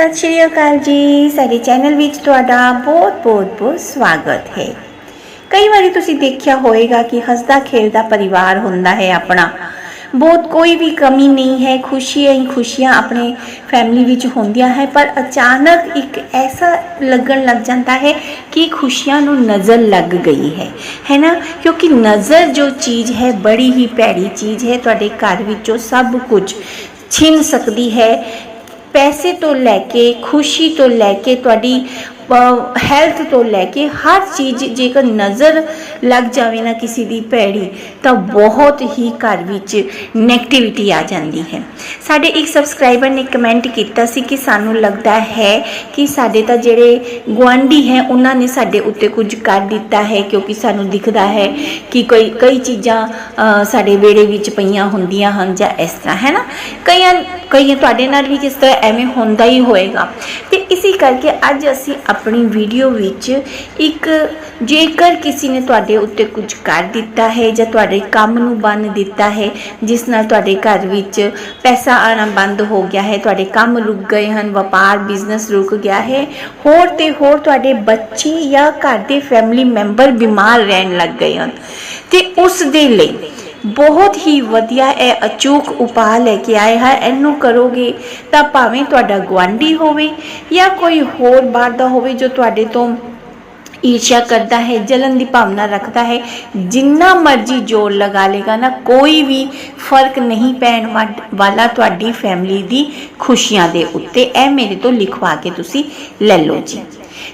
ਸਤਿ ਸ਼੍ਰੀ ਅਕਾਲ ਜੀ। ਸਾਡੇ ਚੈਨਲ ਵਿੱਚ ਤੁਹਾਡਾ ਬਹੁਤ-ਬਹੁਤ ਬਹੁਤ ਸਵਾਗਤ ਹੈ। ਕਈ ਵਾਰੀ ਤੁਸੀਂ ਦੇਖਿਆ ਹੋਵੇਗਾ ਕਿ ਹੱਸਦਾ ਖੇਡਦਾ ਪਰਿਵਾਰ ਹੁੰਦਾ ਹੈ ਆਪਣਾ। ਬਹੁਤ ਕੋਈ ਵੀ ਕਮੀ ਨਹੀਂ ਹੈ, ਖੁਸ਼ੀਆਂ ਹੀ ਖੁਸ਼ੀਆਂ ਆਪਣੇ ਫੈਮਿਲੀ ਵਿੱਚ ਹੁੰਦੀਆਂ ਹੈ, ਪਰ ਅਚਾਨਕ ਇੱਕ ਐਸਾ ਲੱਗਣ ਲੱਗ ਜਾਂਦਾ ਹੈ ਕਿ ਖੁਸ਼ੀਆਂ ਨੂੰ ਨਜ਼ਰ ਲੱਗ ਗਈ ਹੈ। ਹੈ ਨਾ? ਕਿਉਂਕਿ ਨਜ਼ਰ ਜੋ ਚੀਜ਼ ਹੈ, ਬੜੀ ਹੀ ਭੈੜੀ ਚੀਜ਼ ਹੈ, ਤੁਹਾਡੇ ਘਰ ਵਿੱਚੋਂ ਸਭ ਕੁਝ ਛਿਨ ਸਕਦੀ ਹੈ। ਪੈਸੇ ਤੋਂ ਲੈ ਕੇ, ਖੁਸ਼ੀ ਤੋਂ ਲੈ ਕੇ, ਤੁਹਾਡੀ ਹੈਲਥ ਤੋਂ ਲੈ ਕੇ ਹਰ ਚੀਜ਼ ਜੇਕਰ ਨਜ਼ਰ ਲੱਗ ਜਾਵੇ ਨਾ ਕਿਸੇ ਦੀ ਭੈੜੀ, ਤਾਂ ਬਹੁਤ ਹੀ ਘਰ ਵਿੱਚ 네ਗੇਟਿਵਿਟੀ ਆ ਜਾਂਦੀ ਹੈ। ਸਾਡੇ ਇੱਕ ਸਬਸਕ੍ਰਾਈਬਰ ਨੇ ਕਮੈਂਟ ਕੀਤਾ ਸੀ ਕਿ ਸਾਨੂੰ ਲੱਗਦਾ ਹੈ ਕਿ ਸਾਡੇ ਤਾਂ ਜਿਹੜੇ ਗੁਆਂਢੀ ਹੈ, ਉਹਨਾਂ ਨੇ ਸਾਡੇ ਉੱਤੇ ਕੁਝ ਕਰ ਦਿੱਤਾ ਹੈ, ਕਿਉਂਕਿ ਸਾਨੂੰ ਦਿਖਦਾ ਹੈ ਕਿ ਕੋਈ, ਕਈ ਚੀਜ਼ਾਂ ਸਾਡੇ ਵਿਹੜੇ ਵਿੱਚ ਪਈਆਂ ਹੁੰਦੀਆਂ ਹਨ ਜਾਂ ਇਸ ਤਰ੍ਹਾਂ, ਹੈ ਨਾ? ਕਈਆਂ ਕਈਆਂ ਤੁਹਾਡੇ ਨਾਲ ਵੀ ਕਿਸ ਤਰ੍ਹਾਂ ਐਵੇਂ ਹੁੰਦਾ ਹੀ ਹੋਏਗਾ। ਤੇ ਇਸੇ ਕਰਕੇ ਅੱਜ ਅਸੀਂ ਆਪਣੀ ਵੀਡੀਓ ਵਿੱਚ ਇੱਕ ਜੇਕਰ ਕਿਸੇ ਨੇ ਤੁਹਾਡੇ ਉੱਤੇ ਕੁਝ ਕਰ ਦਿੱਤਾ ਹੈ ਜਾਂ ਤੁਹਾਡੇ ਕੰਮ ਨੂੰ ਬੰਨ ਦਿੱਤਾ ਹੈ, ਜਿਸ ਨਾਲ ਤੁਹਾਡੇ ਘਰ ਵਿੱਚ ਪੈਸਾ ਆਣਾ ਬੰਦ ਹੋ ਗਿਆ ਹੈ, ਤੁਹਾਡੇ ਕੰਮ ਰੁਕ ਗਏ ਹਨ, ਵਪਾਰ ਬਿਜ਼ਨਸ ਰੁਕ ਗਿਆ ਹੈ, ਹੋਰ ਤੇ ਹੋਰ ਤੁਹਾਡੇ ਬੱਚੇ ਜਾਂ ਘਰ ਦੇ ਫੈਮਿਲੀ ਮੈਂਬਰ ਬਿਮਾਰ ਰਹਿਣ ਲੱਗ ਗਏ ਹਨ। ਤੇ ਉਸ ਦੇ ਲਈ ਬਹੁਤ ਹੀ ਵਧੀਆ ਇਹ ਅਚੂਕ ਉਪਾਅ ਲੈ ਕੇ ਆਏ ਹੈ ਇਹਨੂੰ ਕਰੋਗੇ ਤਾਂ ਭਾਵੇਂ ਤੁਹਾਡਾ ਗੁਆਂਢੀ ਹੋਵੇ ਜਾਂ ਕੋਈ ਹੋਰ ਬਾਹਰ ਦਾ ਹੋਵੇ ਜੋ ਤੁਹਾਡੇ ਤੋਂ ਈਰਸ਼ਾ ਕਰਦਾ ਹੈ, ਜਲਨ ਦੀ ਭਾਵਨਾ ਰੱਖਦਾ ਹੈ, ਜਿੰਨਾ ਮਰਜ਼ੀ ਜੋਰ ਲਗਾ ਲੇਗਾ ਨਾ, ਕੋਈ ਵੀ ਫ਼ਰਕ ਨਹੀਂ ਪੈਣ ਵਾ- ਵਾਲਾ ਤੁਹਾਡੀ ਫੈਮਿਲੀ ਦੀ ਖੁਸ਼ੀਆਂ ਦੇ ਉੱਤੇ। ਇਹ ਮੇਰੇ ਤੋਂ ਲਿਖਵਾ ਕੇ ਤੁਸੀਂ ਲੈ ਲਓ ਜੀ।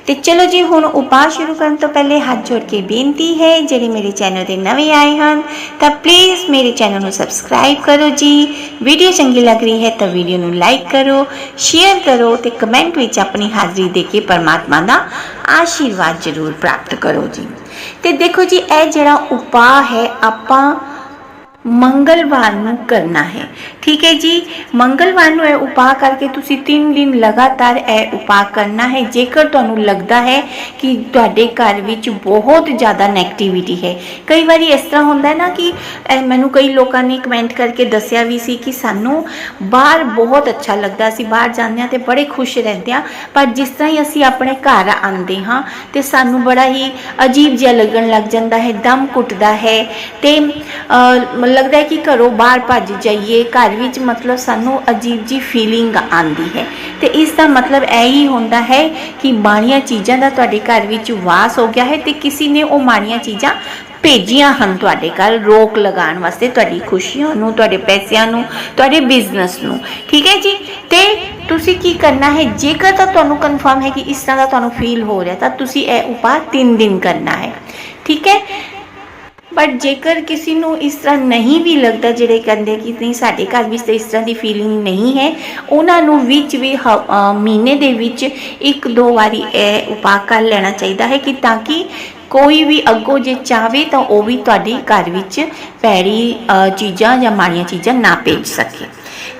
ਤੇ ਚਲੋ ਜੀ, ਹੁਣ ਉਪਾਅ ਸ਼ੁਰੂ ਕਰਨ ਤੋਂ ਪਹਿਲੇ ਹੱਥ ਜੋੜ ਕੇ ਬੇਨਤੀ ਹੈ, ਜਿਹੜੇ ਮੇਰੇ ਚੈਨਲ ਤੇ ਨਵੇਂ ਆਏ ਹਨ, ਤਾਂ ਪਲੀਜ਼ ਮੇਰੇ ਚੈਨਲ ਨੂੰ ਸਬਸਕ੍ਰਾਈਬ ਕਰੋ ਜੀ। ਵੀਡੀਓ ਚੰਗੀ ਲੱਗ ਰਹੀ ਹੈ ਤਾਂ ਵੀਡੀਓ ਨੂੰ ਲਾਈਕ ਕਰੋ ਸ਼ੇਅਰ ਕਰੋ ਤੇ ਕਮੈਂਟ ਵਿੱਚ ਆਪਣੀ ਹਾਜ਼ਰੀ ਦੇ ਕੇ ਪਰਮਾਤਮਾ ਦਾ ਆਸ਼ੀਰਵਾਦ ਜ਼ਰੂਰ ਪ੍ਰਾਪਤ ਕਰੋ ਜੀ। ਤੇ ਦੇਖੋ ਜੀ, ਇਹ ਜਿਹੜਾ ਉਪਾਅ ਹੈ, ਆਪਾਂ ਮੰਗਲਵਾਰ ਨੂੰ ਕਰਨਾ ਹੈ। ਠੀਕ ਹੈ ਜੀ? ਮੰਗਲਵਾਰ ਨੂੰ ਇਹ ਉਪਾਅ ਕਰਕੇ ਤੁਸੀਂ 3 ਦਿਨ ਲਗਾਤਾਰ ਇਹ ਉਪਾਅ ਕਰਨਾ ਹੈ। ਜੇਕਰ ਤੁਹਾਨੂੰ ਲੱਗਦਾ ਹੈ ਕਿ ਤੁਹਾਡੇ ਘਰ ਵਿੱਚ ਬਹੁਤ ਜ਼ਿਆਦਾ 네ਗੇਟਿਵਿਟੀ ਹੈ। ਕਈ ਵਾਰੀ ਇਸ ਤਰ੍ਹਾਂ ਹੁੰਦਾ ਹੈ ਨਾ ਕਿ ਮੈਨੂੰ ਕਈ ਲੋਕਾਂ ਨੇ ਕਮੈਂਟ ਕਰਕੇ ਦੱਸਿਆ ਵੀ ਸੀ ਕਿ ਸਾਨੂੰ ਬਾਹਰ ਬਹੁਤ ਅੱਛਾ ਲੱਗਦਾ ਸੀ। ਬਾਹਰ ਜਾਂਦੇ ਹਾਂ ਤੇ ਬੜੇ ਖੁਸ਼ ਰਹਿੰਦੇ ਹਾਂ। ਪਰ ਜਿਸ ਤਰ੍ਹਾਂ ਹੀ ਅਸੀਂ ਆਪਣੇ ਘਰ ਆਉਂਦੇ ਹਾਂ ਤੇ ਸਾਨੂੰ ਬੜਾ ਹੀ ਅਜੀਬ ਜਿਹਾ ਲੱਗਣ ਲੱਗ ਜਾਂਦਾ ਹੈ ਦਮ ਘੁੱਟਦਾ ਹੈ ਤੇ ਅਹ, ਲੱਗਦਾ ਹੈ ਕਿ ਘਰੋਂ ਬਾਹਰ ਭੱਜ ਜਾਈਏ, ਘਰ ਵਿੱਚ ਮਤਲਬ ਸਾਨੂੰ ਅਜੀਬ ਜੀ ਫੀਲਿੰਗ ਆਉਂਦੀ ਹੈ। ਤੇ ਇਸ ਦਾ ਮਤਲਬ ਇਹ ਹੀ ਹੁੰਦਾ ਹੈ ਕਿ ਮਾੜੀਆਂ ਚੀਜ਼ਾਂ ਦਾ ਤੁਹਾਡੇ ਘਰ ਵਿੱਚ ਵਾਸ ਹੋ ਗਿਆ ਹੈ ਤੇ ਕਿਸੇ ਨੇ ਉਹ ਮਾੜੀਆਂ ਚੀਜ਼ਾਂ ਭੇਜੀਆਂ ਹਨ ਤੁਹਾਡੇ ਘਰ, ਰੋਕ ਲਗਾਉਣ ਵਾਸਤੇ ਤੁਹਾਡੀ ਖੁਸ਼ੀਆਂ ਨੂੰ, ਤੁਹਾਡੇ ਪੈਸਿਆਂ ਨੂੰ, ਤੁਹਾਡੇ ਬਿਜ਼ਨਸ ਨੂੰ। ਠੀਕ ਹੈ ਜੀ? ਤੇ ਤੁਸੀਂ ਕੀ ਕਰਨਾ ਹੈ? ਜੇਕਰ ਤਾਂ ਤੁਹਾਨੂੰ ਕਨਫਰਮ ਹੈ ਕਿ ਇਸ ਤਰ੍ਹਾਂ ਦਾ ਤੁਹਾਨੂੰ ਫੀਲ ਹੋ ਰਿਹਾ, ਤਾਂ ਤੁਸੀਂ ਇਹ ਉਪਾਅ 3 ਦਿਨ ਕਰਨਾ ਹੈ। ਠੀਕ ਹੈ? ਬਟ ਜੇਕਰ ਕਿਸੇ ਨੂੰ ਇਸ ਤਰ੍ਹਾਂ ਨਹੀਂ ਵੀ ਲੱਗਦਾ, ਜਿਹੜੇ ਕਹਿੰਦੇ ਕਿ ਨਹੀਂ, ਸਾਡੇ ਘਰ ਵਿੱਚ ਤਾਂ ਇਸ ਤਰ੍ਹਾਂ ਦੀ ਫੀਲਿੰਗ ਨਹੀਂ ਹੈ, ਉਹਨਾਂ ਨੂੰ ਵਿੱਚ ਵੀ ਹ- ਮਹੀਨੇ ਦੇ ਵਿੱਚ ਇੱਕ ਦੋ ਵਾਰੀ ਇਹ ਉਪਾਅ ਕਰ ਲੈਣਾ ਚਾਹੀਦਾ ਹੈ ਕਿ ਤਾਂ ਕਿ ਕੋਈ ਵੀ ਅੱਗੋਂ ਜੇ ਚਾਵੇ ਤਾਂ ਉਹ ਵੀ ਤੁਹਾਡੇ ਘਰ ਵਿੱਚ ਪੈਰੀ ਚੀਜ਼ਾਂ ਜਾਂ ਮਾੜੀਆਂ ਚੀਜ਼ਾਂ ਨਾ ਭੇਜ ਸਕੇ।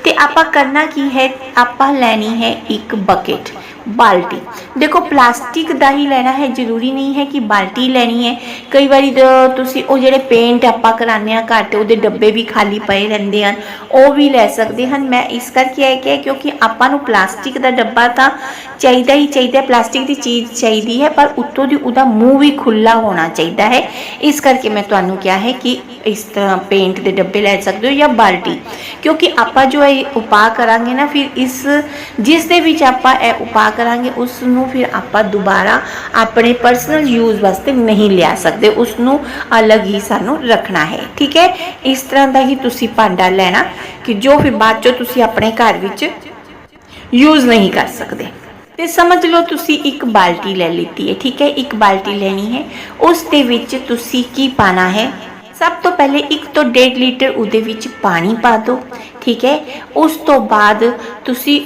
ਤੇ ਆਪਾਂ ਕਰਨਾ ਕੀ ਹੈ? ਆਪਾਂ ਲੈਣੀ ਹੈ ਇੱਕ ਬਕਟ ਬਾਲਟੀ। ਦੇਖੋ ਪਲਾਸਟਿਕ ਦਾ ਹੀ ਲੈਣਾ ਹੈ ਜ਼ਰੂਰੀ ਨਹੀਂ ਹੈ ਕਿ ਬਾਲਟੀ ਲੈਣੀ ਹੈ ਕਈ ਵਾਰੀ ਤਾਂ ਤੁਸੀਂ ਉਹ ਜਿਹੜੇ ਪੇਂਟ ਆਪਾਂ ਕਰਾਉਂਦੇ ਆ ਘਰ ਤੇ ਉਹਦੇ ਡੱਬੇ ਵੀ ਖਾਲੀ ਪਏ ਰਹਿੰਦੇ ਹਨ ਉਹ ਵੀ ਲੈ ਸਕਦੇ ਹਨ ਮੈਂ ਇਸ ਕਰਕੇ ਇਹ ਕਿਹਾ ਕਿਉਂਕਿ ਆਪਾਂ ਨੂੰ ਪਲਾਸਟਿਕ ਦਾ ਡੱਬਾ ਤਾਂ ਚਾਹੀਦਾ ਹੀ ਚਾਹੀਦਾ ਪਲਾਸਟਿਕ ਦੀ ਚੀਜ਼ ਚਾਹੀਦੀ ਹੈ ਪਰ ਉੱਤੋਂ ਦੀ ਉਹਦਾ ਮੂੰਹ ਵੀ ਖੁੱਲਾ ਹੋਣਾ ਚਾਹੀਦਾ ਹੈ ਇਸ ਕਰਕੇ ਮੈਂ ਤੁਹਾਨੂੰ ਕਿਹਾ ਹੈ ਕਿ ਇਸ ਤਰ੍ਹਾਂ ਪੇਂਟ ਦੇ ਡੱਬੇ ਲੈ ਸਕਦੇ ਹੋ ਜਾਂ ਬਾਲਟੀ ਕਿਉਂਕਿ ਆਪਾਂ ਜੋ ਇਹ ਉਪਾਅ ਕਰਾਂਗੇ ਨਾ ਫਿਰ ਇਸ ਜਿਸ ਦੇ ਵਿੱਚ ਆਪਾਂ ਇਹ ਉਪਾਅ ਕਰਾਂਗੇ ਉਸ ਨੂੰ ਫਿਰ ਆਪਾਂ ਦੁਬਾਰਾ ਆਪਣੇ ਪਰਸਨਲ ਯੂਜ਼ ਵਾਸਤੇ ਨਹੀਂ ਲਿਆ ਸਕਦੇ। ਉਸ ਨੂੰ ਅਲੱਗ ਹੀ ਸਾਨੂੰ ਰੱਖਣਾ ਹੈ। ਠੀਕ ਹੈ? ਇਸ ਤਰ੍ਹਾਂ ਦਾ ਹੀ ਤੁਸੀਂ ਭਾਂਡਾ ਲੈਣਾ ਕਿ ਜੋ ਫਿਰ ਬਾਅਦ ਚੋਂ ਤੁਸੀਂ ਆਪਣੇ ਘਰ ਵਿੱਚ ਯੂਜ਼ ਨਹੀਂ ਕਰ ਸਕਦੇ। ਤੇ ਸਮਝ ਲਓ ਤੁਸੀਂ ਇੱਕ ਬਾਲਟੀ ਲੈ ਲਈ ਹੈ। ਠੀਕ ਹੈ? ਇੱਕ ਬਾਲਟੀ ਲੈਣੀ ਹੈ। ਉਸ ਦੇ ਵਿੱਚ ਤੁਸੀਂ ਕੀ ਪਾਣਾ ਹੈ? ਸਭ ਤੋਂ ਪਹਿਲੇ 1 ਤੋਂ 1.5 ਲੀਟਰ ਉਹਦੇ ਵਿੱਚ ਪਾਣੀ ਪਾ ਦਿਓ। ਠੀਕ ਹੈ? ਉਸ ਤੋਂ ਬਾਅਦ ਤੁਸੀਂ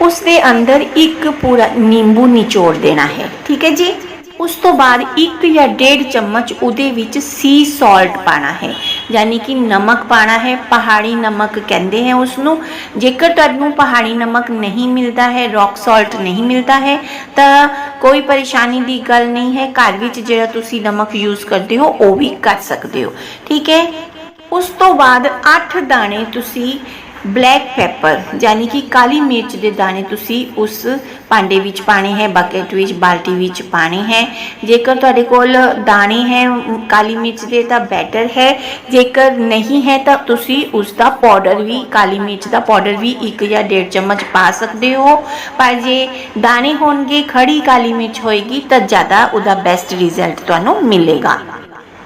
ਉਸ ਦੇ ਅੰਦਰ ਇੱਕ ਪੂਰਾ ਨਿੰਬੂ ਨਿਚੋੜ ਦੇਣਾ ਹੈ। ਠੀਕ ਹੈ ਜੀ? ਉਸ ਤੋਂ ਬਾਅਦ ਇੱਕ ਜਾਂ ਡੇਢ ਚਮਚ ਉਹਦੇ ਵਿੱਚ ਸੀ ਸਾਲਟ ਪਾਣਾ ਹੈ। ਯਾਨੀ ਕਿ ਨਮਕ ਪਾਣਾ ਹੈ। ਪਹਾੜੀ ਨਮਕ ਕਹਿੰਦੇ ਹੈ ਉਸ ਨੂੰ ਜੇਕਰ ਤੁਹਾਨੂੰ ਪਹਾੜੀ ਨਮਕ ਨਹੀਂ ਮਿਲਦਾ ਹੈ ਰੌਕ ਸਾਲਟ ਨਹੀਂ ਮਿਲਦਾ ਹੈ, ਤਾਂ ਕੋਈ ਪਰੇਸ਼ਾਨੀ ਦੀ ਗੱਲ ਨਹੀਂ ਹੈ। ਘਰ ਵਿੱਚ ਜਿਹੜਾ ਤੁਸੀਂ ਨਮਕ ਯੂਜ਼ ਕਰਦੇ ਹੋ, ਉਹ ਵੀ ਕਰ ਸਕਦੇ ਹੋ। ਠੀਕ ਹੈ? ਉਸ ਤੋਂ ਬਾਅਦ 8 ਦਾਣੇ ਤੁਸੀਂ ਬਲੈਕ ਪੈਪਰ, ਯਾਨੀ ਕਿ ਕਾਲੀ ਮਿਰਚ ਦੇ ਦਾਣੇ ਤੁਸੀਂ ਉਸ ਭਾਂਡੇ ਵਿੱਚ ਪਾਣੇ ਹੈ, ਬਕੇਟ ਵਿੱਚ, ਬਾਲਟੀ ਵਿੱਚ ਪਾਣੇ ਹੈ। ਜੇਕਰ ਤੁਹਾਡੇ ਕੋਲ ਦਾਣੇ ਹੈ, ਕਾਲੀ ਮਿਰਚ ਦੇ ਤਾਂ ਬੈਟਰ ਹੈ। ਜੇਕਰ ਨਹੀਂ ਹੈ ਤਾਂ ਤੁਸੀਂ ਉਸ ਦਾ ਪਾਊਡਰ ਵੀ, ਕਾਲੀ ਮਿਰਚ ਦਾ ਪਾਊਡਰ ਵੀ 1 ਜਾਂ 1.5 ਚਮਚ ਪਾ ਸਕਦੇ ਹੋ। ਪਰ ਜੇ ਦਾਣੇ ਹੋਣਗੇ, ਖੜੀ ਕਾਲੀ ਮਿਰਚ ਹੋਏਗੀ, ਤਾਂ ਜ਼ਿਆਦਾ ਉਹਦਾ ਬੈਸਟ ਰਿਜ਼ਲਟ ਤੁਹਾਨੂੰ ਮਿਲੇਗਾ।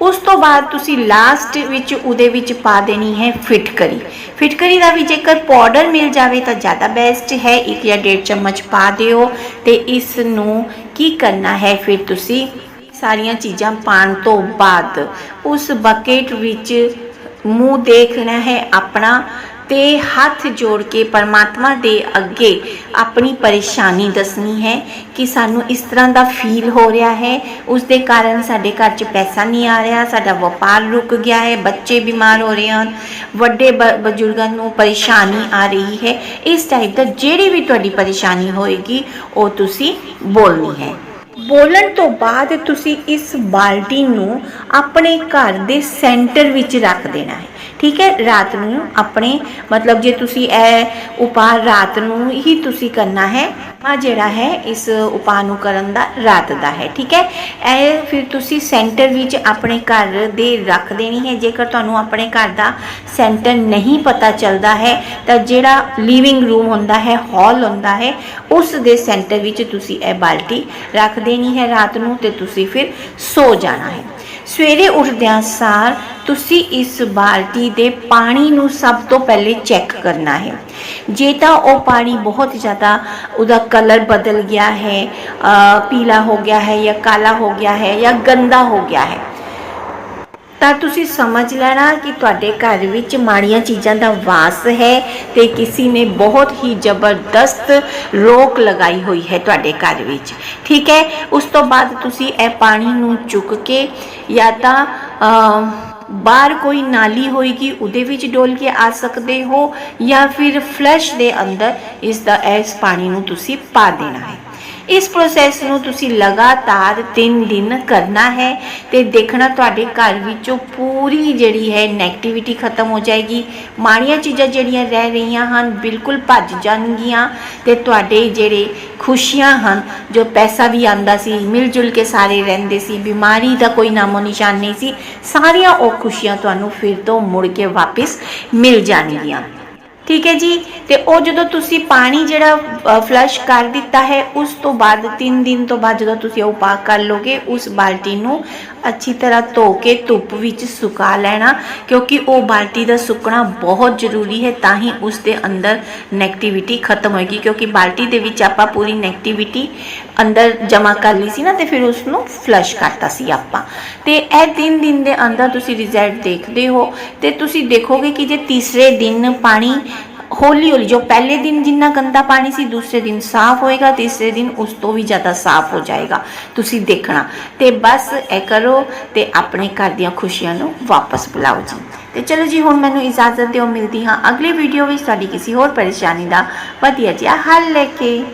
ਉਸ ਤੋਂ ਬਾਅਦ ਤੁਸੀਂ ਲਾਸਟ ਵਿੱਚ ਉਹਦੇ ਵਿੱਚ ਪਾ ਦੇਣੀ ਹੈ ਫਿਟਕਰੀ ਫਿਟਕਰੀ ਦਾ ਵੀ ਜੇਕਰ ਪਾਊਡਰ ਮਿਲ ਜਾਵੇ ਤਾਂ ਜ਼ਿਆਦਾ ਬੈਸਟ ਹੈ 1 ਜਾਂ 1.5 ਚਮਚ ਪਾ ਦਿਓ ਤੇ ਇਸ ਨੂੰ ਕੀ ਕਰਨਾ ਹੈ ਫਿਰ ਤੁਸੀਂ ਸਾਰੀਆਂ ਚੀਜ਼ਾਂ ਪਾਣ ਤੋਂ ਬਾਅਦ। ਉਸ ਬਕੇਟ ਵਿੱਚ ਮੂੰਹ ਦੇਖਣਾ ਹੈ ਆਪਣਾ। ਤੇ ਹੱਥ ਜੋੜ ਕੇ ਪਰਮਾਤਮਾ ਦੇ ਅੱਗੇ ਆਪਣੀ ਪਰੇਸ਼ਾਨੀ ਦੱਸਣੀ ਹੈ ਕਿ ਸਾਨੂੰ ਇਸ ਤਰ੍ਹਾਂ ਦਾ ਫੀਲ ਹੋ ਰਿਹਾ ਹੈ। ਉਸ ਦੇ ਕਾਰਨ ਸਾਡੇ ਘਰ 'ਚ ਪੈਸਾ ਨਹੀਂ ਆ ਰਿਹਾ, ਸਾਡਾ ਵਪਾਰ ਰੁਕ ਗਿਆ ਹੈ, ਬੱਚੇ ਬਿਮਾਰ ਹੋ ਰਹੇ ਹਨ, ਵੱਡੇ ਬ- ਬਜ਼ੁਰਗਾਂ ਨੂੰ ਪਰੇਸ਼ਾਨੀ ਆ ਰਹੀ ਹੈ। ਇਸ ਟਾਈਪ ਦਾ ਜਿਹੜੀ ਵੀ ਤੁਹਾਡੀ ਪਰੇਸ਼ਾਨੀ ਹੋਏਗੀ, ਉਹ ਤੁਸੀਂ ਬੋਲਣੀ ਹੈ। ਬੋਲਣ ਤੋਂ ਬਾਅਦ ਤੁਸੀਂ ਇਸ ਬਾਲਟੀ ਨੂੰ ਆਪਣੇ ਘਰ ਦੇ ਸੈਂਟਰ ਵਿੱਚ ਰੱਖ ਦੇਣਾ ਹੈ। ਠੀਕ ਹੈ, ਰਾਤ ਨੂੰ ਆਪਣੇ ਮਤਲਬ ਜੇ ਤੁਸੀਂ ਇਹ ਉਪਾਅ ਰਾਤ ਨੂੰ ਹੀ ਤੁਸੀਂ ਕਰਨਾ ਹੈ ਆ ਜਿਹੜਾ ਹੈ, ਇਸ ਉਪਾਅ ਨੂੰ ਕਰਨ ਦਾ, ਰਾਤ ਦਾ ਹੈ, ਠੀਕ ਹੈ? ਇਹ ਫਿਰ ਤੁਸੀਂ ਸੈਂਟਰ ਵਿੱਚ ਆਪਣੇ ਘਰ ਦੇ ਰੱਖ ਦੇਣੀ ਹੈ, ਜੇਕਰ ਤੁਹਾਨੂੰ ਆਪਣੇ ਘਰ ਦਾ ਸੈਂਟਰ ਨਹੀਂ ਪਤਾ ਚੱਲਦਾ ਹੈ, ਤਾਂ ਜਿਹੜਾ ਲਿਵਿੰਗ ਰੂਮ ਹੁੰਦਾ ਹੈ ਹਾਲ ਹੁੰਦਾ ਹੈ, ਉਸ ਦੇ ਸੈਂਟਰ ਵਿੱਚ ਤੁਸੀਂ ਇਹ ਬਾਲਟੀ ਰੱਖ ਦੇਣੀ ਹੈ ਰਾਤ ਨੂੰ ਤੇ ਤੁਸੀਂ ਫਿਰ ਸੋ ਜਾਣਾ ਹੈ। ਸਵੇਰੇ ਉੱਠਦਿਆਂ ਸਾਰ ਤੁਸੀਂ ਇਸ ਬਾਲਟੀ ਦੇ ਪਾਣੀ ਨੂੰ ਸਭ ਤੋਂ ਪਹਿਲੇ ਚੈੱਕ ਕਰਨਾ ਹੈ। ਜੇ ਤਾਂ ਉਹ ਪਾਣੀ ਬਹੁਤ ਜ਼ਿਆਦਾ ਉਹਦਾ ਕਲਰ ਬਦਲ ਗਿਆ ਹੈ ਪੀਲਾ ਹੋ ਗਿਆ ਹੈ ਜਾਂ ਕਾਲਾ ਹੋ ਗਿਆ ਹੈ ਜਾਂ ਗੰਦਾ ਹੋ ਗਿਆ ਹੈ ਤਾਂ ਤੁਸੀਂ ਸਮਝ ਲੈਣਾ ਕਿ ਤੁਹਾਡੇ ਘਰ ਵਿੱਚ ਮਾੜੀਆਂ ਚੀਜ਼ਾਂ ਦਾ ਵਾਸ ਹੈ ਤੇ ਕਿਸੇ ਨੇ ਬਹੁਤ ਹੀ ਜ਼ਬਰਦਸਤ ਰੋਕ ਲਗਾਈ ਹੋਈ ਹੈ ਤੁਹਾਡੇ ਘਰ ਵਿੱਚ। ਠੀਕ ਹੈ? ਉਸ ਤੋਂ ਬਾਅਦ ਤੁਸੀਂ ਇਹ ਪਾਣੀ ਨੂੰ ਚੁੱਕ ਕੇ ਜਾਂ ਤਾਂ ਬਾਹਰ ਕੋਈ ਨਾਲੀ ਹੋਏਗੀ, ਉਹਦੇ ਵਿੱਚ ਡੋਲ ਕੇ ਆ ਸਕਦੇ ਹੋ ਜਾਂ ਫਿਰ ਫਲੈਸ਼ ਦੇ ਅੰਦਰ ਇਸ ਦਾ, ਇਸ ਪਾਣੀ ਨੂੰ ਤੁਸੀਂ ਪਾ ਦੇਣਾ ਹੈ। ਇਸ ਪ੍ਰੋਸੈਸ ਨੂੰ ਤੁਸੀਂ ਲਗਾਤਾਰ 3 ਦਿਨ ਕਰਨਾ ਹੈ ਤੇ ਦੇਖਣਾ ਤੁਹਾਡੇ ਘਰ ਵਿੱਚੋਂ ਪੂਰੀ ਜਿਹੜੀ ਹੈ 네ਗੇਟਿਵਿਟੀ ਖਤਮ ਹੋ ਜਾਏਗੀ। ਮਾੜੀਆਂ ਚੀਜ਼ਾਂ ਜਿਹੜੀਆਂ ਰਹਿ ਰਹੀਆਂ ਹਨ, ਬਿਲਕੁਲ ਭੱਜ ਜਾਣਗੀਆਂ ਤੇ ਤੁਹਾਡੇ ਜਿਹੜੇ ਖੁਸ਼ੀਆਂ ਹਨ, ਜੋ ਪੈਸਾ ਵੀ ਆਂਦਾ ਸੀ ਮਿਲ ਜੁਲ ਕੇ ਸਾਰੇ ਰਹਿੰਦੇ ਸੀ, ਬਿਮਾਰੀ ਦਾ ਕੋਈ ਨਾਮੋ ਨਿਸ਼ਾਨ ਨਹੀਂ ਸੀ, ਸਾਰੀਆਂ ਉਹ ਖੁਸ਼ੀਆਂ ਤੁਹਾਨੂੰ ਫਿਰ ਤੋਂ ਮੁੜ ਕੇ ਵਾਪਸ ਮਿਲ ਜਾਣਗੀਆਂ। ਠੀਕ ਹੈ ਜੀ? ਤੇ ਉਹ ਜਦੋਂ ਤੁਸੀਂ ਪਾਣੀ ਜਿਹੜਾ ਫਲਸ਼ ਕਰ ਦਿੱਤਾ ਹੈ, ਉਸ ਤੋਂ ਬਾਅਦ 3 ਦਿਨ ਤੋਂ ਬਾਅਦ ਜਦੋਂ ਤੁਸੀਂ ਉਹ ਪਾ ਕਰ ਲੋਗੇ, ਉਸ ਬਾਲਟੀ ਨੂੰ ਅੱਛੀ ਤਰ੍ਹਾਂ ਧੋ ਕੇ ਧੁੱਪ ਵਿੱਚ ਸੁਕਾ ਲੈਣਾ, ਕਿਉਂਕਿ ਉਹ ਬਾਲਟੀ ਦਾ ਸੁੱਕਣਾ ਬਹੁਤ ਜ਼ਰੂਰੀ ਹੈ, ਤਾਂ ਹੀ ਉਸ ਦੇ ਅੰਦਰ 네ਗੇਟਿਵਿਟੀ ਖਤਮ ਹੋਏਗੀ। ਕਿਉਂਕਿ ਬਾਲਟੀ ਦੇ ਵਿੱਚ ਆਪਾਂ ਪੂਰੀ 네ਗੇਟਿਵਿਟੀ ਅੰਦਰ ਜਮ੍ਹਾਂ ਕਰ ਲਈ ਸੀ ਨਾ, ਤੇ ਫਿਰ ਉਸ ਨੂੰ ਫਲਸ਼ ਕਰਤਾ ਸੀ ਆਪਾਂ। ਤੇ ਇਹ 3 ਦਿਨ ਦੇ ਅੰਦਰ ਤੁਸੀਂ ਰਿਜ਼ਲਟ ਦੇਖਦੇ ਹੋ, ਤੇ ਤੁਸੀਂ ਦੇਖੋਗੇ ਕਿ ਜੇ ਤੀਸਰੇ ਦਿਨ ਪਾਣੀ ਹੌਲੀ ਹੌਲੀ ਜੋ ਪਹਿਲੇ ਦਿਨ ਜਿੰਨਾ ਗੰਦਾ ਪਾਣੀ ਸੀ, ਦੂਸਰੇ ਦਿਨ ਸਾਫ਼ ਹੋਏਗਾ, ਤੀਸਰੇ ਦਿਨ ਉਸ ਤੋਂ ਵੀ ਜ਼ਿਆਦਾ ਸਾਫ਼ ਹੋ ਜਾਏਗਾ। ਤੁਸੀਂ ਦੇਖਣਾ। ਤੇ ਬਸ ਇਹ ਕਰੋ ਤੇ ਆਪਣੇ ਘਰ ਦੀਆਂ ਖੁਸ਼ੀਆਂ ਨੂੰ ਵਾਪਸ ਬੁਲਾਓ ਜੀ। ਤੇ ਚਲੋ ਜੀ, ਹੁਣ ਮੈਨੂੰ ਇਜਾਜ਼ਤ ਦਿਓ, ਮਿਲਦੀ ਹਾਂ ਅਗਲੀ ਵੀਡੀਓ ਵਿੱਚ। ਤੁਹਾਡੀ ਕਿਸੇ ਹੋਰ ਪਰੇਸ਼ਾਨੀ ਦਾ ਵਧੀਆ ਜਿਹਾ ਹੱਲ ਲੈ ਕੇ।